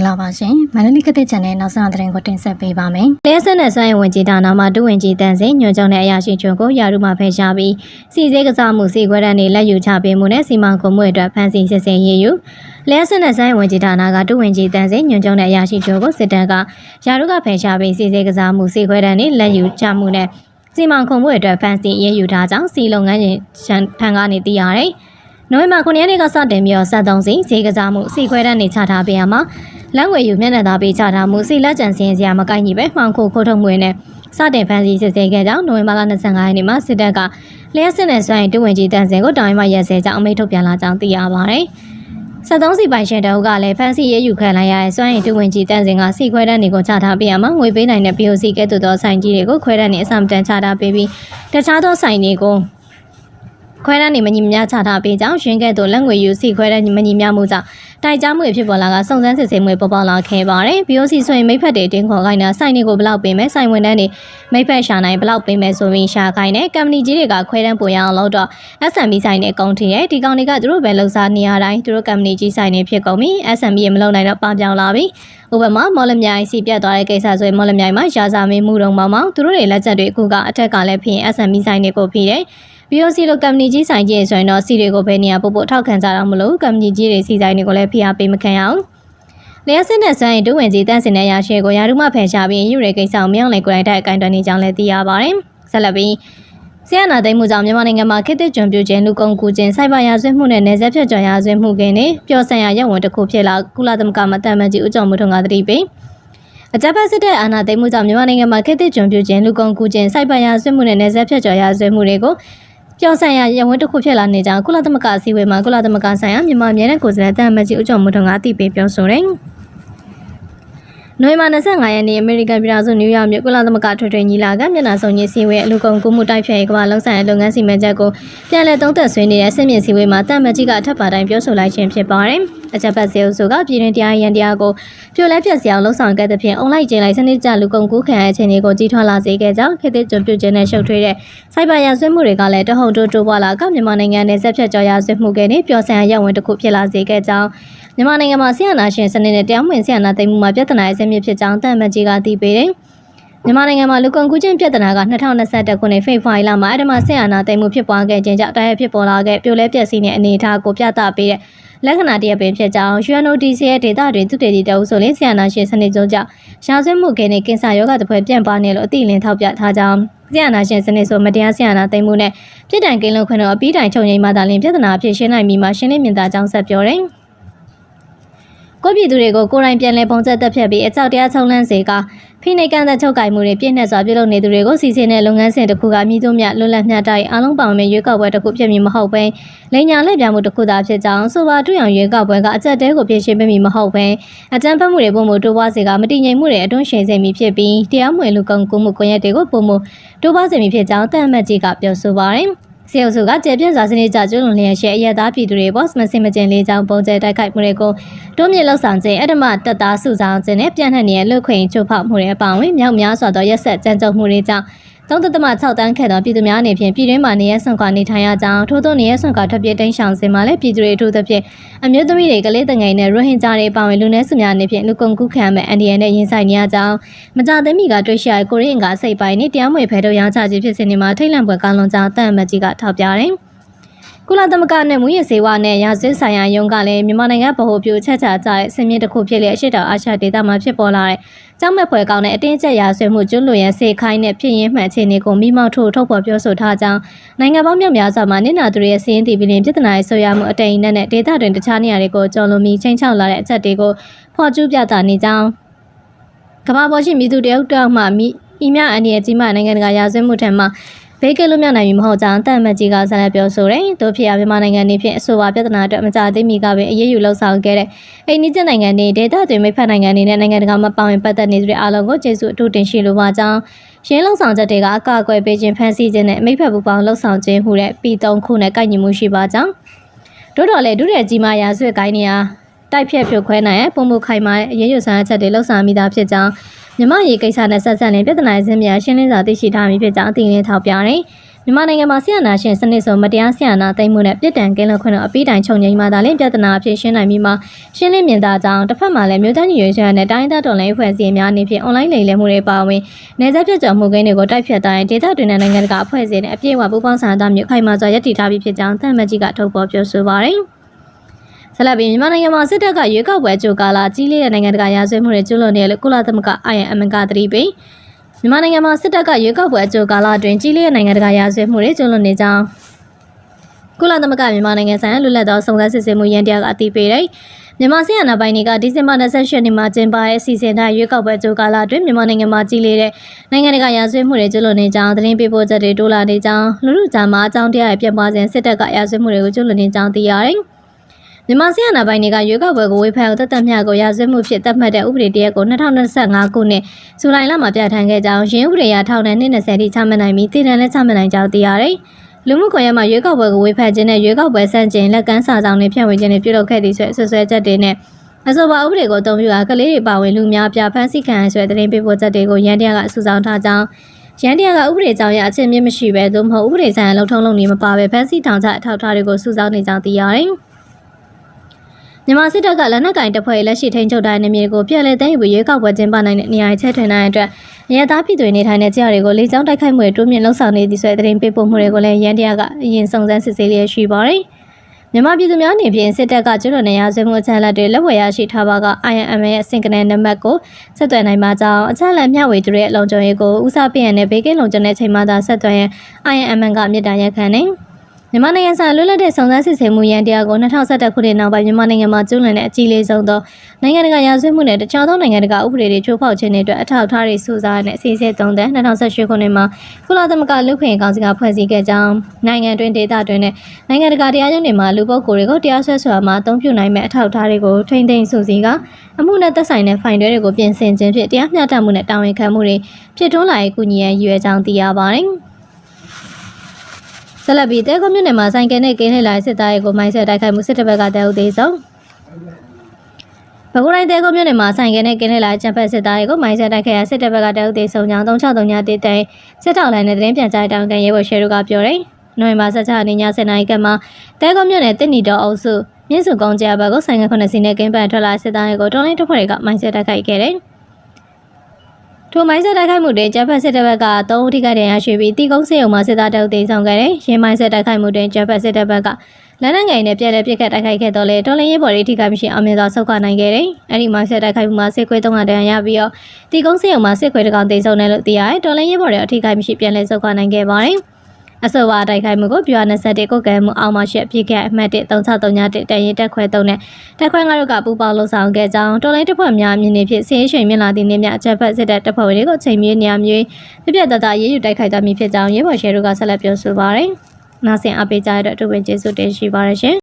္ဂလာပါရှင်မန္တလေးကတဲ့ channel နောက်ဆုံးသတင်းကိုတင်ဆက်ပေးပါမယ်လျှက်ဆက်နဲ့စွမ်းရည်ဝင်ကြီးဌာနမှဒုဝင်ကြီးတန်းစင်ညွှန်ချုပ်နဲ့အရာရှိချုပ်ကိုယာရုမှဖယ်ရှားပြီးစီစေးကစားမှုစီခွဲတန်းတွေလက်ယူချပေးမှုနဲ့စီမံကုံမှုအတွက်ဖမ်းဆီးစစ်ဆေးရေးယူလျှက်ဆက်နဲ့စွမ်းရည်ဝင်ကြီးဌာနကဒုဝင်ကြီးတန်းစင်ညွှန်ချုပ်နဲ့အရာရှိချုပ်ကိုစစ်တပ်ကယာရုကဖယ်ရှားပြီးစီစေးကစားမှုစီခွဲတန်းတွေလက်ယူချမှုနဲ့စီမံကုံမှုအတွက်ဖမ်းဆီးရေးယူထားကြောင်းစီလုပ်ငန်းရှင်ထံကနေသိရတယ်နိုဝင်ဘာ9ရက်နေ့ကစတင်ပြီးတော့73စီဈေးကစားမှုစီခွဲတန်းနေချထားပေးရမှာ လက်ဝယ်ယူမျက်နှာသာပေးချထားမှုစီလက်ကျန်စင်းစရာမကိုက်ညီပဲမှောင်ခိုခိုးထုတ်မှုနဲ့စတင်ဖန်ဆီးစစ်ဆေးခဲ့ကြောင်းနိုဝင်ဘာလ25ရက်နေ့မှာစစ်တပ်ကလျှက်စစ်နဲ့စွမ်းရင်တူဝင်ကြီးတန်းစင်ကိုတောင်ရင်မှရက်စဲကြောင်းအမိန့်ထုတ်ပြန်လာကြောင်းသိရပါတယ်။73စီပိုင်ရှင်တအုပ်ကလည်းဖန်စီရေးယူခံလိုက်ရတဲ့စွမ်းရင်တူဝင်ကြီးတန်းစင်ကစီခွဲတန်းတွေကိုချထားပေးရမှာငွေပေးနိုင်တဲ့ POC ကဲ့သို့သောဆိုင်ကြီးတွေကိုခွဲတန်းနေအစမတန်ချထားပေးပြီးတခြားသောဆိုင်တွေကိုခွဲတန်းနေမညီမျှချထားပေးကြောင်းရှင်ကဲ့သို့လက်ငွေယူစီခွဲတန်းမညီမျှမှုကြောင့် တိုက်ကြားမှုဖြစ်ပေါ်လာကစုံစမ်းစစ်ဆေးမှုပေါ်ပေါက်လာခဲ့ပါတယ်။ BOC ဆိုရင်မိဖက်တွေတင်းခေါ်ခိုင်းတာစိုက်နေကိုဘလောက်ပေးမယ်စိုက်ဝန်တန်းတွေမိဖက်ရှာနိုင်ဘလောက်ပေးမယ်ဆိုပြီးရှာခိုင်းတယ်။ကမ္ပဏီကြီးတွေကခွဲတန်းပိုရအောင်လို့တော့ SMB ဆိုင်နဲ့အကောင့်ထည့်ရဲဒီကောင်တွေကသူတို့ပဲလှုပ်ရှားနေရတိုင်းသူတို့ကမ္ပဏီကြီးဆိုင်နေဖြစ်ကုန်ပြီ SMB ရမလုံနိုင်တော့ပပြောင်းလာပြီ။ဥပမာမော်လမြိုင်စီပြတ်သွားတဲ့ကိစ္စဆိုရင်မော်လမြိုင်မှာရာဇာမင်းမှုတုံမောင်မောင်သူတို့တွေလက်ချက်တွေအခုကအထက်ကလည်းဖြစ်ရင် SMB ဆိုင်တွေကိုဖိတယ်။ BOC လိုကမ္ပဏီကြီးဆိုင်ကြီးဆိုရင်တော့စီတွေကိုဘယ်နေရာပို့ပို့ထောက်ခံကြတော့မလို့ကမ္ပဏီကြီးတွေစီဆိုင်တွေကိုလည်းဖိအားပေးမခံရအောင်လျှက်စစ်နဲ့ဆွမ်းရင်ဒုဝင်ကြီးတန်းစင်တဲ့ရရှိကိုရာထူးမှဖယ်ရှားပြီးယူရဲကိစ္စအောင်မြောင်းလေကိုယ်တိုင်တိုက်အကိုင်တွယ်နေကြောင်းလည်းသိရပါတယ်ဆက်လက်ပြီးဆီယနာသိမ်းမှုကြောင့်မြန်မာနိုင်ငံမှာခေတ်သစ်ကျွန်ပြုခြင်းလူကုန်ကူခြင်းစိုက်ဘာရာဇဝတ်မှုနဲ့နေဆက်ဖြတ်ကျော်ရာဇဝတ်မှုကင်းနဲ့ပျော်ဆန်ရာရပ်ဝန်တစ်ခုဖြစ်လာကုလသမဂ္ဂမတန်မကြီးဦးကျော်မှုထုံကသတိပေးအကြမ်းဖက်စစ်တဲ့အာဏာသိမ်းမှုကြောင့်မြန်မာနိုင်ငံမှာခေတ်သစ်ကျွန်ပြုခြင်းလူကုန်ကူခြင်းစိုက်ဘာရာဇဝတ်မှုနဲ့နေဆက်ဖြတ်ကျော်ရာဇဝတ်မှုတွေကို ပျော်ဆိုင်ရာရဝန်းတစ်ခုဖြစ်လာနေကြောင်းကုလသမဂ္ဂအစည်းအဝေးမှာကုလသမဂ္ဂဆိုင်ရာမြန်မာပြည်နယ်ကိုယ်စားလှယ်တန်မကြီးဦးကျော်မှုထုံကအသိပေးပြောဆိုတယ်။နိုဝင်ဘာ25ရက်နေ့အမေရိကန်ပြည်ထောင်စုနယူးယောက်မြို့ကုလသမဂ္ဂထွေထွေညီလာခံမျက်နှာစုံညီစီဝေးအလူကုန်ကူမှုတိုက်ဖျက်ရေးကမ္ဘာလုံးဆိုင်ရာလုပ်ငန်းစီမံချက်ကိုပြန်လည်သုံးသပ်ဆွေးနွေးတဲ့စစ်မြေစီဝေးမှာတန်မကြီးကအထက်ပါတိုင်းပြောဆိုလိုက်ခြင်းဖြစ်ပါတယ်။ အကြပ်ပတ်စေအုပ်စုကပြည်တွင်တရားရန်တရားကိုပြိုလဲပြက်စရာလှုံ့ဆော်ခဲ့တဲ့ဖြင့်အွန်လိုင်းကျင်းလိုက်စနစ်ကျလူကုန်ကူးခံရတဲ့အခြေအနေကိုကြီးထွားလာစေခဲ့ကြောင်းခေတ်သစ်ကျွံပြုခြင်းနဲ့ရှုပ်ထွေးတဲ့စိုက်ဘာရာဇဝတ်မှုတွေကလည်းတဟုန်တိုးတိုးပွားလာကမြန်မာနိုင်ငံနဲ့ဆက်ဖြတ်ကြော်ရာဇဝတ်မှုကနဲ့ပျော်ဆန်ရဝန်တစ်ခုဖြစ်လာစေခဲ့ကြောင်းမြန်မာနိုင်ငံမှာဆီယနာရှင်စနစ်နဲ့တရားမဝင်ဆီယနာသိမ်းမှုမှာပြဿနာအဆင့်မြင့်ဖြစ်ကြောင်းတန်မကြီးကသိပေးတယ်။မြန်မာနိုင်ငံမှာလူကုန်ကူးခြင်းပြဿနာက2021ခုနှစ်ဖေဖော်ဝါရီလမှာအဓမ္မဆီယနာသိမ်းမှုဖြစ်ပွားခဲ့ခြင်းကြောင့်တရားဖြစ်ပေါ်လာခဲ့ပြိုလဲပျက်စီးတဲ့အနေအထားကိုပြသပေးတဲ့ လက္ခဏာတရပင်ဖြစ်ကြောင်း UNODC ရဲ့ဒေတာတွေသူတည်တည်တအုပ်ဆိုလင်းဆီယနာရှင်စနစ်ကျုံကြောင့်ရှားဆွဲမှုကင်းနဲ့ကင်ဆာရောဂါတစ်ပွဲပြန့်ပွားနေလို့အတိအလင်းထောက်ပြထားကြောင်းဆီယနာရှင်စနစ်ဆိုမတရားဆီယနာသိမ်းမှုနဲ့ပြည်တိုင်ကင်းလုံးခွင့်တို့အပြီးတိုင်ချုပ်ငိမ့်မှသာလျှင်ပြဿနာအဖြစ်ရှင်းနိုင်မိမှရှင်းလင်းမြင်သာကြောင်းဆက်ပြောတယ်။ကိုပြည်သူတွေကိုကိုယ်တိုင်ပြန်လည်ပုံချက်တက်ဖြတ်ပြီးအကြောက်တရားချုံလန်းစေက ဖိနှိပ်ကန်တဲ့ချုပ်ကင်မှုတွေပြည့်နှက်စွာပြုလုပ်နေသူတွေကိုစီစဉ်တဲ့လုပ်ငန်းစဉ်တစ်ခုကမြည်သူမြလွတ်လပ်မျှတရေးအားလုံးပါဝင်ရွေးကောက်ပွဲတစ်ခုဖြစ်မည်မဟုတ်ဘဲလိန်ညာလက်ပြမှုတစ်ခုသာဖြစ်ကြောင်းဆိုပါတူအောင်ရွေးကောက်ပွဲကအကြက်တဲကိုပြင်ဆင်ပေးမည်မဟုတ်ဘဲအကြမ်းဖက်မှုတွေပုံမတိုးပွားစေကမတည်ငြိမ်မှုတွေအတွန်းရှင်စေမည်ဖြစ်ပြီးတရားမဝင်လူကုန်ကူးမှုကွန်ရက်တွေကိုပုံမတိုးပွားစေမည်ဖြစ်ကြောင်းတန်အမတ်ကြီးကပြောဆိုပါတယ် စေအုပ်စုကကျေပြန့်စွာစနစ်ကြကျွလွန်လျက်ရှိအရသားပြည်သူတွေဘော့စမစင်မကျင်လေးချောင်းပုံကျဲတိုက်ခိုက်မှုတွေကိုတွန်းမြင့်လှုပ်ဆောင်ခြင်းအဓမ္မတပ်သားစုဆောင်ခြင်းနဲ့ပြန့်နှံ့နေတဲ့လူခွင့်ချိုးဖောက်မှုတွေအပါအဝင်မြောက်များစွာသောရက်ဆက်ကြမ်းကြုတ်မှုတွေကြောင့် 3.6တန်းခန့်သောပြည်သူများအနေဖြင့်ပြည်တွင်းမှာနေရဆွန့်ခွာနေထိုင်ရကြောင်းထို့သောနေရဆွန့်ခွာထွက်ပြေးတိမ်းရှောင်စင်မှာလည်းပြည်သူတွေအထူးသဖြင့်အမျိုးသမီးတွေကလေးတငယ်နဲ့ရိုဟင်ဂျာတွေအပါအဝင်လူနည်းစုများအနေဖြင့်လူကုန်ကူးခံမဲ့အန်ဒီယန်နဲ့ရင်ဆိုင်နေရကြောင်းမကြသိမီကတွေ့ရှိရကိုရင်းကအစိပ်ပိုင်းနဲ့တရားမဝင်ဖဲထုတ်ရောင်းချခြင်းဖြစ်စဉ်တွေမှာထိတ်လန့်ပွဲကောင်းလွန်ကြောင်းတန်အမတ်ကြီးကထောက်ပြတယ်။ ကုလသမဂ္ဂနဲ့မူရစေဝါနဲ့ရာဇဝတ်ဆိုင်ရာယုံကလည်းမြန်မာနိုင်ငံဗဟိုပြုချက်ချကြတဲ့ဆင်မြင့်တစ်ခုဖြစ်တဲ့အရှိတောင်အာရှဒေသမှာဖြစ်ပေါ်လာတဲ့ကြောက်မဲ့ဖွယ်ကောင်းတဲ့အတင်းကျပ်ရာဇဝတ်မှုကျွလွန်ရန်စေခိုင်းတဲ့ဖြစ်ရင်းမှန်အခြေအနေကိုမိမောက်ထုတ်ထုတ်ဖော်ပြောဆိုထားကြောင်းနိုင်ငံပေါင်းများများစွာမှာနေနာသူတွေရဲ့စီးရင်တီပြီးရင်ပြည်ထနာရေးဆိုရမှုအတိမ်နဲ့ဒေသတွင်တခြားနေရာတွေကိုကျော်လွန်ပြီးချင်းချောက်လာတဲ့အချက်တွေကိုဖော်ကျူးပြသနေကြောင်းကမ္ဘာပေါ်ရှိပြည်သူတယောက်တယောက်မှမိဤမြအန်ဒီရဲ့ကြီးမားနိုင်ငံတကာရာဇဝတ်မှုထံမှ ဘေးကလွတ်မြောက်နိုင်ပြီမဟုတ်ကြောင်းတန်မကြီးကဆက်လက်ပြောဆိုတယ်။တို့ဖြစ်ရမြန်မာနိုင်ငံနေဖြင့်အဆိုပါပြဿနာအတွက်မကြသေးမီကပင်အရေးယူလှုပ်ဆောင်ခဲ့တဲ့အိန္ဒိယနိုင်ငံနေဒေသတွင်မိဖက်နိုင်ငံနေနဲ့နိုင်ငံတကာမှာပါဝင်ပတ်သက်နေသူတွေအားလုံးကိုကျေးဇူးအထူးတင်ရှိလိုပါကြောင်းရင်းလုံဆောင်ချက်တွေကအကအကွယ်ပေးခြင်းဖန်ဆီးခြင်းနဲ့မိဖက်ပူပေါင်းလှုပ်ဆောင်ခြင်းဟူတဲ့ပြည်သုံးခုနဲ့ကိုက်ညီမှုရှိပါကြောင်းတို့တော်လေဒုတဲ့ကြီးမားရာဆွေကိုင်းနေရာတိုက်ဖြတ်ဖြိုခွဲနိုင်ပုံမှုခိုင်မာတဲ့အရေးယူဆောင်ချက်တွေလှုပ်ဆောင်မိတာဖြစ်ကြောင်း မြမရေကိစ္စနဲ့ဆက်ဆက်လင်ပြဿနာအစင်းများရှင်းလင်းစွာသိရှိထားမိဖြစ်ကြောင်းအသိအလင်းထောက်ပြတယ်။မြမြန်မာနိုင်ငံမှာဆီယနာရှင်စနစ်ဆိုမတရားဆီယနာသိမ်းမှုနဲ့ပြည်တံကင်းလွတ်ခွင့်တို့အပိတိုင်ချုပ်ငြိမ်းမှသာလျှင်ပြဿနာအဖြစ်ရှင်းနိုင်ပြီးမှရှင်းလင်းမြင်သာကြောင်းတစ်ဖက်မှာလည်းမြို့သားညီရွေးချက်နဲ့တိုင်းဒေသတော်လှန်ရေးဖွဲ့စည်းများအနေဖြင့်အွန်လိုင်းလိမ်လည်မှုတွေပါဝင်နေဆက်ပြတ်ကျော်မှုကိန်းတွေကိုတိုက်ဖြတ်တိုင်းဒေသတွင်းနဲ့နိုင်ငံတကာအဖွဲ့အစည်းနဲ့အပြည့်အဝပူးပေါင်းဆောင်ရွက်တာမျိုးခိုင်မာစွာရည်တည်ထားပြီးဖြစ်ကြောင်းသံမတ်ကြီးကထုတ်ဖော်ပြောဆိုပါရယ် ဆလဘီမြန်မာနိုင်ငံမှာစစ်တပ်ကရွေးကောက်ပွဲကြိုကာလာကြီးလေးတဲ့နိုင်ငံတကာရာဇဝတ်မှုတွေကျူးလွန်နေတယ်လို့ကုလသမဂ္ဂ IAM ကသတိပေးမြန်မာနိုင်ငံမှာစစ်တပ်ကရွေးကောက်ပွဲအကြိုကာလအတွင်းကြီးလေးတဲ့နိုင်ငံတကာရာဇဝတ်မှုတွေကျူးလွန်နေကြောင်းကုလသမဂ္ဂမြန်မာနိုင်ငံဆိုင်ရာလွတ်လပ်သောစုံစမ်းစစ်ဆေးမှုရန်တရားကအတည်ပြုတယ်။မြန်မာစစ်အာဏာပိုင်တွေကဒီဇင်ဘာ28ရက်နေ့မှာကျင်းပတဲ့အစီအစဉ်တိုင်းရွေးကောက်ပွဲကြိုကာလအတွင်းမြန်မာနိုင်ငံမှာကြီးလေးတဲ့နိုင်ငံတကာရာဇဝတ်မှုတွေကျူးလွန်နေကြောင်းသတင်းပေးပို့ချက်တွေတိုးလာနေကြောင်းလူလူကြားမှာအကြောင်းတရားတွေပြန့်ပွားစဉ်စစ်တပ်ကရာဇဝတ်မှုတွေကိုကျူးလွန်နေကြောင်းသိရတယ်။ မြန်မာစစ်အာဏာပိုင်တွေကရွေးကောက်ပွဲကိုဝေဖန်အောင်တသက်မြတ်ကိုရာဇဝတ်မှုဖြစ်သတ်မှတ်တဲ့ဥပဒေတရက်ကို2025ခုနှစ်ဇူလိုင်လမှာပြဋ္ဌာန်းခဲ့ကြောင်းရင်းဥပဒေအရထောင်နဲ့20တိချမှတ်နိုင်ပြီးတည်တံလည်းချမှတ်နိုင်ကြောင်းသိရတယ်။လူမှုကွန်ရက်မှာရွေးကောက်ပွဲကိုဝေဖန်ခြင်းနဲ့ရွေးကောက်ပွဲစန့်ကျင်လက်ကမ်းစာဆောင်တွေဖြန့်ဝေခြင်းတွေပြုလုပ်ခဲ့သည်ဆိုအဆွဆွဲချက်တွေနဲ့အဆိုပါဥပဒေကိုအသုံးပြုအားကလေးတွေပါဝင်လူများပြဖမ်းဆီးခံရဆွဲတဲ့ပေးပို့ချက်တွေကိုရန်တရားကအစူဆောင်ထားကြောင်းရန်တရားကဥပဒေကြောင်းရအချင်းမြင့်မရှိပဲသို့မဟုတ်ဥပဒေဆိုင်ရာလုံထုံးလုံနေမပါပဲဖမ်းဆီးထောင်ချအထောက်အထားတွေကိုစုဆောင်းနေကြောင်းသိရတယ်။ မြန်မာစစ်တပ်ကလက်နက်ကင်တပ်ဖွဲ့လက်ရှိထိန်းချုပ်တဲ့နေမြေကိုပြည်လဲသိမ်းယူပြီးရွေးကောက်ပွဲကျင်းပနိုင်တဲ့နေရာချဲထွင်နိုင်တဲ့အတွက်ရဲသားပြည်သူတွေနေထိုင်တဲ့ကြားတွေကိုလေကြောင်းတိုက်ခိုက်မှုတွေတိုးမြင့်လှုပ်ဆောင်နေသည့်ဆိုတဲ့သတင်းပေးပို့မှုတွေကိုလည်းရန်တရားကအရင်စုံစမ်းစစ်ဆေးလျက်ရှိပါတယ်။မြန်မာပြည်သူများအနေဖြင့်စစ်တပ်ကကျွလွန်နေရဆွေးမှုအချက်အလက်တွေလက်ဝယ်ရရှိထားပါက INM ရဲ့အဆင့်ကနေနံပါတ်ကိုဆက်သွယ်နိုင်မှာကြောင်းအချက်အလက်မျှဝေသူတွေရဲ့လုံခြုံရေးကိုဦးစားပေးရတဲ့ဘေးကင်းလုံခြုံတဲ့ချိန်မှသာဆက်သွယ်ရင် INM ကမြေတားရက်ခံနေ။ မြန်မာနိုင်ငံဆိုင်လွတ်လပ်တဲ့စုံစမ်းစစ်ဆေးမှုရန်တရားကို2021ခုနှစ်နောက်ပိုင်းမြန်မာနိုင်ငံမှာကျူးလွန်တဲ့အကြီးလေးဆုံးသောနိုင်ငံတကာရာဇဝတ်မှုနဲ့တခြားသောနိုင်ငံတကာဥပဒေတွေချိုးဖောက်ခြင်းတွေအတွက်အထောက်အထားတွေစုဆောင်းတဲ့အစီအစဉ်သုံးတဲ့2018ခုနှစ်မှာကုလသမဂ္ဂလူ့ခွင့်ကောင်စီကဖွဲ့စည်းခဲ့ကြောင်းနိုင်ငံတွင်းဒေသတွင်းနဲ့နိုင်ငံတကာတရားရုံးတွေမှာလူပုဂ္ဂိုလ်တွေကိုတရားစွဲဆိုမှာအသုံးပြုနိုင်မဲ့အထောက်အထားတွေကိုထိမ့်သိမ်းစုစည်းကအမှုနဲ့သက်ဆိုင်တဲ့ဖိုင်တွေတွေကိုပြင်ဆင်ခြင်းဖြင့်တရားမျှတမှုနဲ့တာဝန်ခံမှုတွေဖြစ်ထွန်းလာရေးကူညီရန်ရည်ရွယ်ကြောင်းသိရပါတယ်။ ဆက်လက်ပြီးတဲကွန်မြူနယ်မှာဆိုင်ကယ်နဲ့ကင်းလှည့်လာတဲ့စစ်သားတွေကိုမိုင်းဆွဲတိုက်ခိုက်မှုစစ်တပ်ဘက်ကတဲဥသေးဆုံးဘကူတိုင်းတဲကွန်မြူနယ်မှာဆိုင်ကယ်နဲ့ကင်းလှည့်လာတဲ့ချမ်ဖက်စစ်သားတွေကိုမိုင်းဆွဲတိုက်ခိုက်ရစစ်တပ်ဘက်ကတဲဥသေးဆုံးကြောင်း3639တေးတိုင်စစ်ထောက်လိုင်းနဲ့သတင်းပြန်ကြားတောင်းကန်ရဲဘော်ရှယ်တို့ကပြောတယ်နိုဝင်ဘာ16ရက်နေ့ည7:00နာရီကမှတဲကွန်မြူနယ်တစ်နီတော်အုပ်စုမြင့်စုကုန်းကျဘက်ကိုဆိုင်ကယ်9စီးနဲ့ကင်းပန်ထွက်လာစစ်သားတွေကိုတော်လိုင်းတပ်ဖွဲ့တွေကမိုင်းဆွဲတိုက်ခိုက်ခဲ့တယ် ထိုမိုင်းဆက်တိုက်ခိုက်မှုတွင်ဂျပန်စစ်တပ်ဘက်က3ဦးထိခိုက်ဒဏ်ရာရှိပြီးတီကုန်းစေုံမှာစစ်သားတအုပ်သိမ်းဆောင်ခဲ့တယ်။ရင်းမိုင်းဆက်တိုက်ခိုက်မှုတွင်ဂျပန်စစ်တပ်ဘက်ကလက်နက်ငယ်နဲ့ပြက်လက်ပစ်ခတ်တိုက်ခိုက်ခဲ့တော့လေတော်လင်းရေးဘော်တွေထိခိုက်မရှိအောင်မြင်စွာဆုတ်ခွာနိုင်ခဲ့တယ်။အဲဒီမိုင်းဆက်တိုက်ခိုက်မှုမှာစစ်ခွေး300ဒဏ်ရာရပြီးတော့တီကုန်းစေုံမှာစစ်ခွေးတစ်ကောင်သိမ်းဆောင်တယ်လို့သိရတယ်။တော်လင်းရေးဘော်တွေအထိခိုက်မရှိပြန်လည်ဆုတ်ခွာနိုင်ခဲ့ပါတယ်။ အဆိုပါတိုက်ခိုက်မှုကိုပြွာ21ကိုကဲမှုအောင်မရှိအဖြစ်ခဲ့အမှတ်13631တရင်တက်ခွဲ3နဲ့တက်ခွဲ9တို့ကပူပေါင်းလှုပ်ဆောင်ခဲ့ကြောင်းတော်လိုင်းတပ်ဖွဲ့များအမြင်တွေဖြင့်ဆင်းရဲရွှေမြင့်လာသည့်နေ့မြအချက်ဖက်စစ်တပ်တပ်ဖွဲ့တွေကိုချိန်မြေနေရာမျိုးပြပြတတရေးယူတိုက်ခိုက်သွားမည်ဖြစ်ကြောင်းရဲဘော်ရှယ်တို့ကဆက်လက်ပြောဆိုပါရယ်။နာဆင်အပေးကြတဲ့အတွက်အထူးပင်ကျေးဇူးတင်ရှိပါရရှင်